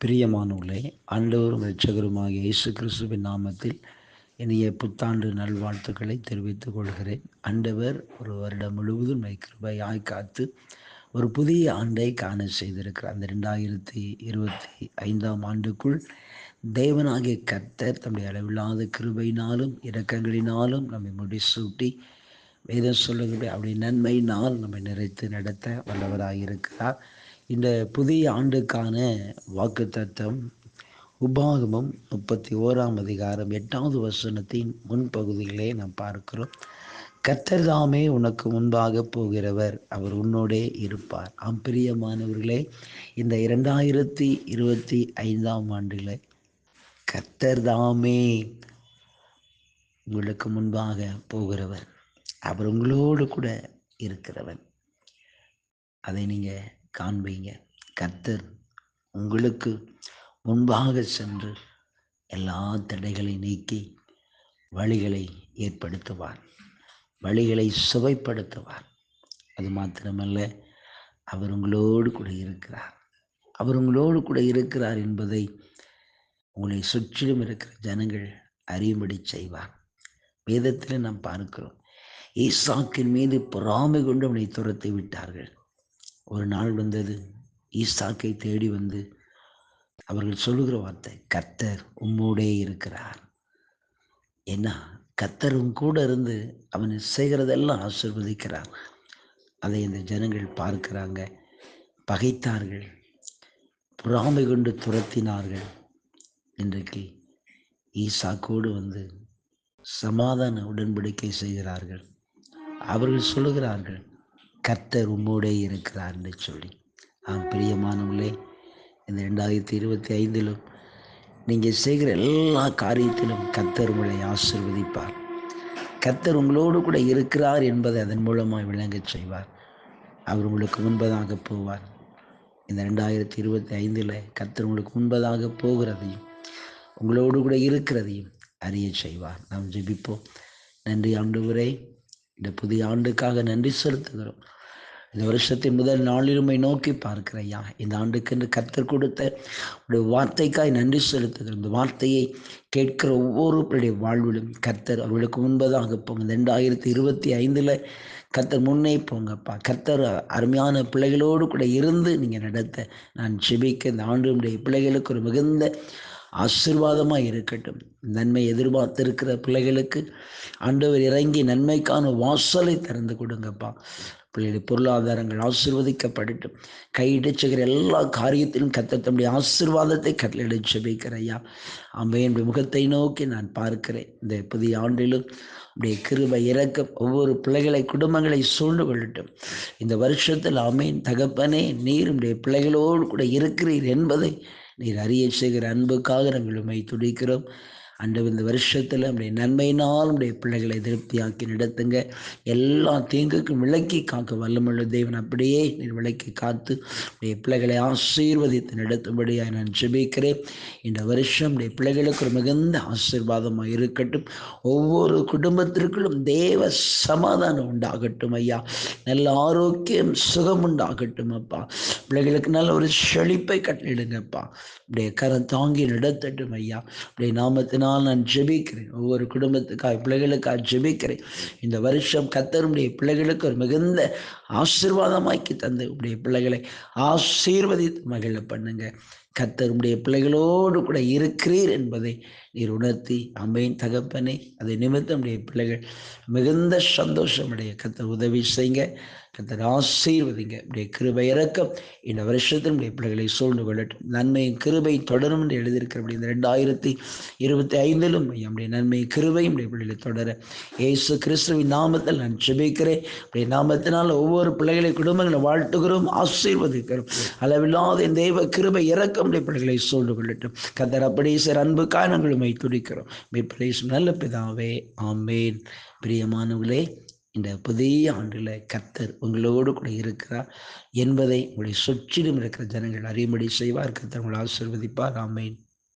பிரியமானவர்களே ஆண்டவரும் இரட்சகருமாகிய இயேசு கிறிஸ்துவின் நாமத்தில் இனிய புத்தாண்டு நல்வாழ்த்துக்களை தெரிவித்துக் கொள்கிறேன். ஆண்டவர் ஒரு வருடம் முழுவதும் கிருபையாய் காத்து ஒரு புதிய ஆண்டை காண செய்திருக்கிறார். அந்த ரெண்டாயிரத்தி இருபத்தி ஐந்தாம் ஆண்டுக்குள் தேவனாகிய கர்த்தர் தம்முடைய அளவில்லாத கிருபையினாலும் இரக்கங்களினாலும் நம்மை முடிசூட்டி வேதம் சொல்லுகிற அவருடைய நன்மையினால் நம்மை நிறைத்து நடத்த வல்லவராக இருக்கிறார் இந்த புதிய ஆண்டுக்கான வாக்கு தத்துவம் உபாகமம் முப்பத்தி ஓராம் அதிகாரம் எட்டாவது வசனத்தின் முன்பகுதிகளே நாம் பார்க்கிறோம். கர்த்தர் தாமே உனக்கு முன்பாக போகிறவர் அவர் உன்னோடே இருப்பார். ஆம் பிரியமானவர்களே இந்த இரண்டாயிரத்தி இருபத்தி ஐந்தாம் ஆண்டில் கர்த்தர் தாமே உங்களுக்கு முன்பாக போகிறவர் அவர் உங்களோடு கூட இருக்கிறவர் அதை நீங்கள் காண்பீங்க. கர்த்தர் உங்களுக்கு முன்பாக சென்று எல்லா தடைகளை நீக்கி வழிகளை ஏற்படுத்துவார். வழிகளை சுவைப்படுத்துவார். அது மாத்திரமல்ல அவர் உங்களோடு கூட இருக்கிறார். அவர் உங்களோடு கூட இருக்கிறார் என்பதை உங்களை சுற்றிலும் இருக்கிற ஜனங்கள் அறியும்படி செய்வார். வேதத்தில் நாம் பார்க்கிறோம் ஈசாக்கின் மீது பொறாமை கொண்டு அவனை துரத்தி விட்டார்கள். ஒரு நாள் வந்தது. ஈசாக்கை தேடி வந்து அவர்கள் சொல்லுகிற வார்த்தை கர்த்தர் உம்மோடே இருக்கிறார். ஏன்னா கர்த்தரும் கூட இருந்து அவன் செய்கிறதெல்லாம் ஆசிர்வதிக்கிறார். அதை இந்த ஜனங்கள் பார்க்கிறாங்க. பகைத்தார்கள். பொறாமை கொண்டு துரத்தினார்கள். இன்றைக்கு ஈசாக்கோடு வந்து சமாதான உடன்படிக்கை செய்கிறார்கள். அவர்கள் சொல்லுகிறார்கள் கர்த்தர் உம்மோடே இருக்கிறார்னு சொல்லி. ஆம் பிரியமானவர்களே இந்த ரெண்டாயிரத்தி இருபத்தி ஐந்திலும் நீங்கள் செய்கிற எல்லா காரியத்திலும் கர்த்தர் உங்களை ஆசிர்வதிப்பார். கர்த்தர் உங்களோடு கூட இருக்கிறார் என்பதை அதன் மூலமாக விளங்கச் செய்வார். அவர் உங்களுக்கு முன்பதாக போவார். இந்த ரெண்டாயிரத்தி இருபத்தி ஐந்தில் கர்த்தர் உங்களுக்கு முன்பதாக போகிறதையும் உங்களோடு கூட இருக்கிறதையும் அறிய செய்வார். நாம் ஜெபிப்போம். நன்றி ஆண்டு இந்த புதிய ஆண்டுக்காக நன்றி செலுத்துகிறோம். இந்த வருஷத்தின் முதல் நாளிலுமை நோக்கி பார்க்கிறையா இந்த ஆண்டுக்கென்று கர்த்தர் கொடுத்த ஒரு வார்த்தைக்காய் நன்றி செலுத்துகிறோம். இந்த வார்த்தையை கேட்கிற ஒவ்வொருவருடைய வாழ்விலும் கர்த்தர் அவர்களுக்கு முன்பதாக போங்க. ரெண்டாயிரத்தி இருபத்தி ஐந்தில் கர்த்தர் முன்னே போங்கப்பா. கர்த்தர் அருமையான பிள்ளைகளோடு கூட இருந்து நீங்கள் நடத்த நான் செபிக்க இந்த ஆண்டுடைய பிள்ளைகளுக்கு ஒரு மிகுந்த ஆசிர்வாதமாக இருக்கட்டும். நன்மை எதிர்பார்த்திருக்கிற பிள்ளைகளுக்கு ஆண்டவர் இறங்கி நன்மைக்கான வாசலை திறந்து கொடுங்கப்பா. பிள்ளைகளுடைய பொருளாதாரங்கள் ஆசிர்வதிக்கப்படட்டும். கையிடச்சுகிற எல்லா காரியத்திலும் கத்த தம்முடைய ஆசிர்வாதத்தை கட்டளை செபிக்கிற ஐயா. முகத்தை நோக்கி நான் பார்க்கிறேன். இந்த புதிய ஆண்டிலும் உடைய கிருபை இறக்கம் ஒவ்வொரு பிள்ளைகளை குடும்பங்களை சூழ்ந்து கொள்ளட்டும். இந்த வருஷத்தில் அமேன் தகப்பனே நீர் உடைய பிள்ளைகளோடு கூட இருக்கிறீர் என்பதை நீர் அறிய செய்கிற அன்புக்காக நாங்கள் உண்மை துடிக்கிறோம் அண்டு இந்த வருஷத்தில் நம்முடைய நன்மையினால் நம்முடைய பிள்ளைகளை திருப்தியாக்கி நடத்துங்க. எல்லா தீங்குக்கும் விளக்கி காக்க வல்லமுள்ள தேவன் அப்படியே நீர் விளக்கி காத்து உடைய பிள்ளைகளை ஆசீர்வதித்து நடத்தும்படியாக நான் ஜெபிக்கிறேன். இந்த வருஷம் உடைய பிள்ளைகளுக்கு ஒரு மிகுந்த ஆசீர்வாதமாக இருக்கட்டும். ஒவ்வொரு குடும்பத்திற்குள்ளும் தேவ சமாதானம் உண்டாகட்டும் ஐயா. நல்ல ஆரோக்கியம் சுகம் உண்டாகட்டும் அப்பா. பிள்ளைகளுக்கு நல்ல ஒரு செழிப்பை கட்டிடுங்கப்பா. அப்படியே கரம் தாங்கி நடத்தட்டும் ஐயா. உடைய நாமத்தினால் நான் ஜெபிக்கிறேன். ஒவ்வொரு குடும்பத்துக்காக பிள்ளைகளுக்காக ஜெபிக்கிறேன். இந்த வருஷம் கத்தருடைய பிள்ளைகளுக்கு ஒரு மிகுந்த ஆசீர்வாதமாக்கி தந்து உடைய பிள்ளைகளை ஆசீர்வதித்து மகிழ பண்ணுங்க. கத்தருடைய பிள்ளைகளோடு கூட இருக்கிறீர் என்பதை நீர் உணர்த்தி அம்மையின் தகப்பனை அதை நிமித்தம் உடைய பிள்ளைகள் மிகுந்த சந்தோஷமுடைய கத்த உதவி செய்யுங்க. கத்தர் ஆசீர்வதிங்க. உடைய கிருபை இறக்கம். இந்த வருஷத்தில் உடைய பிள்ளைகளை சூழ்ந்து கொள்ளட்டும். நன்மையும் கிருபை தொடரும் என்று எழுதியிருக்கிறபடி இந்த ரெண்டாயிரத்தி இருபத்தி ஐந்திலும் நம்முடைய நன்மை கிருபையும் உடைய பிள்ளைகளை தொடர. ஏசு கிறிஸ்துவின் நாமத்தில் நான் ஜெபிக்கிறேன். உடைய நாமத்தினால் ஒவ்வொரு பிள்ளைகளை குடும்பங்களை வாழ்த்துகிறோம் ஆசீர்வதிக்கிறோம். அளவில்லாத என் தெய்வ கிருபை இறக்கம் உடைய பிள்ளைகளை சூழ்ந்து கொள்ளட்டும். கத்தர் அப்படியே சார் அன்புக்காக நாங்கள் உண்மை துடிக்கிறோம் நல்ல பிதாவே. ஆமேன். பிரியமானவர்களே இந்த புதிய ஆண்டில் கர்த்தர் உங்களோடு கூட இருக்கிறார் என்பதை உங்களை சுற்றிலும் இருக்கிற ஜனங்கள் அறியும்படி செய்வார். கத்தர் உங்களை ஆசிர்வதிப்பார். ஆமேன்.